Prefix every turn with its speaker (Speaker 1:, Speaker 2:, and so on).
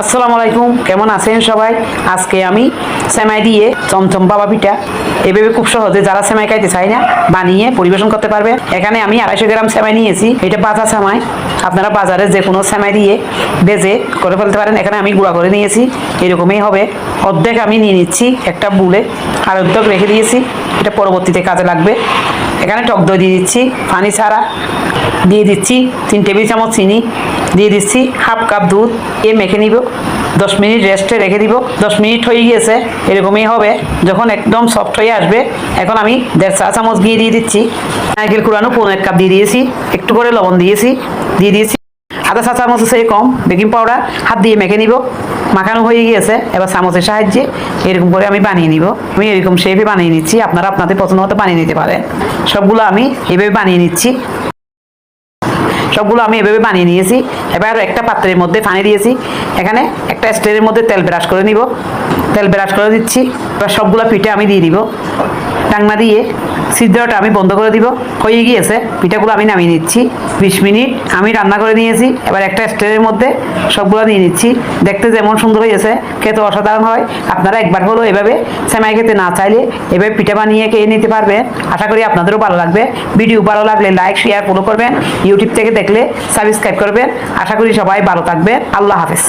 Speaker 1: আসসালামু আলাইকুম, কেমন আছেন সবাই? আজকে আমি সেমাই দিয়ে চমচম বাবা পিঠা। এভাবে খুব সহজে যারা সেমাই খাইতে চায় না, বানিয়ে পরিবেশন করতে পারবে। এখানে আমি আড়াইশো গ্রাম সেমাই নিয়েছি। এটা বাজা সেমাই। আপনারা বাজারে যে কোনো সেমাই দিয়ে বেজে করে ফেলতে পারেন। এখানে আমি গুঁড়া করে নিয়েছি। এরকমই হবে। অর্ধেক আমি নিয়ে নিচ্ছি একটা বুলে। আর অর্ধেক রেখে দিয়েছি। এটা পরবর্তীতে কাজে লাগবে। এখানে টক দই দিয়ে দিচ্ছি, পানি ছাড়া। দিয়ে দিচ্ছি তিন টেবিল চামচ চিনি, দিয়ে দিচ্ছি হাফ কাপ দুধ, এ মেখে নিব। দশ মিনিট রেস্টে রেখে দিব। দশ মিনিট হয়ে গিয়েছে, এরকমই হবে। যখন একদম সফট হয়ে আসবে, এখন আমি দেড় চা চামচ ঘি দিয়ে দিচ্ছি। নারকেল কুড়ানো পনেরো এক কাপ দিয়ে দিয়েছি। একটু করে লবণ দিয়েছি, দিয়ে দিয়েছি। আধা চা, চামচ সেই কম। বেকিং পাউডার হাত দিয়ে মেখে নিব। মাখানো হয়ে গিয়েছে। এবার চামচের সাহায্যে এরকম করে আমি বানিয়ে নিব। আমি এরকম শেপে বানিয়ে নিচ্ছি। আপনারা আপনাদের পছন্দ মতো বানিয়ে নিতে পারেন। সবগুলো আমি এভাবে বানিয়ে নিচ্ছি। সবগুলো আমি এভাবে বানিয়ে নিয়েছি। এবার একটা পাত্রের মধ্যে পানি দিয়েছি। এখানে একটা স্টেরের মধ্যে তেল ব্রাশ করে নিব। তেল ব্রাশ করে দিচ্ছি। এবার সবগুলো পিঠে আমি দিয়ে দিব। টাংনা দিয়ে সিদ্ধটা আমি বন্ধ করে দিব। হয়ে গিয়েছে, পিঠাগুলো আমি নামিয়ে নিচ্ছি। বিশ মিনিট আমি রান্না করে নিয়েছি, এবার একটা স্টেরের মধ্যে সবগুলো নিয়ে নিচ্ছি। দেখতে যেমন সুন্দর হয়েছে, খেতে অসাধারণ হয়। আপনারা একবার হলো এভাবে সেমাই খেতে না চাইলে এভাবে পিঠা বানিয়ে খেয়ে নিতে পারবেন। আশা করি আপনাদেরও ভালো লাগবে। ভিডিও ভালো লাগলে লাইক শেয়ার ফলো করবেন। ইউটিউব থেকে দেখলে সাবস্ক্রাইব করবেন। আশা করি সবাই ভালো থাকবেন। আল্লাহ হাফেজ।